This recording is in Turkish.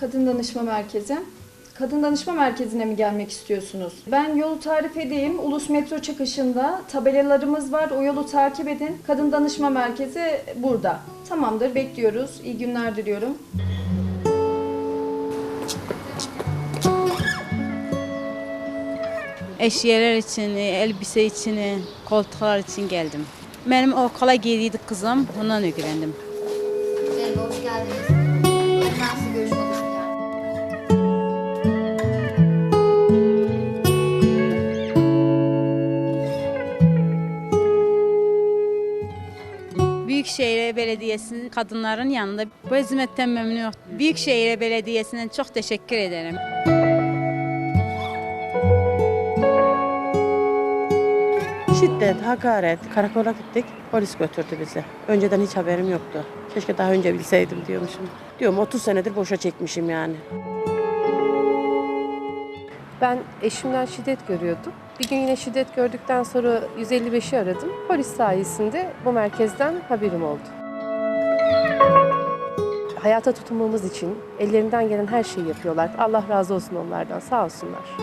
Kadın Danışma Merkezi. Kadın Danışma Merkezi'ne mi gelmek istiyorsunuz? Ben yolu tarif edeyim. Ulus metro çıkışında tabelalarımız var. O yolu takip edin. Kadın Danışma Merkezi burada. Tamamdır, bekliyoruz. İyi günler diliyorum. Eşyalar için, elbise için, koltuklar için geldim. Benim okula gidiydi kızım, ondan öğrendim. Merhaba, hoş geldiniz. Büyükşehir Belediyesi'nin kadınların yanında bu hizmetten memnunum. Büyükşehir Belediyesi'ne çok teşekkür ederim. Şiddet, hakaret. Karakola gittik. Polis götürdü bizi. Önceden hiç haberim yoktu. Keşke daha önce bilseydim diyormuşum. Diyorum 30 senedir boşa çekmişim yani. Ben eşimden şiddet görüyordum. Bir gün yine şiddet gördükten sonra 155'i aradım. Polis sayesinde bu merkezden haberim oldu. Hayata tutunmamız için ellerinden gelen her şeyi yapıyorlar. Allah razı olsun onlardan. Sağ olsunlar.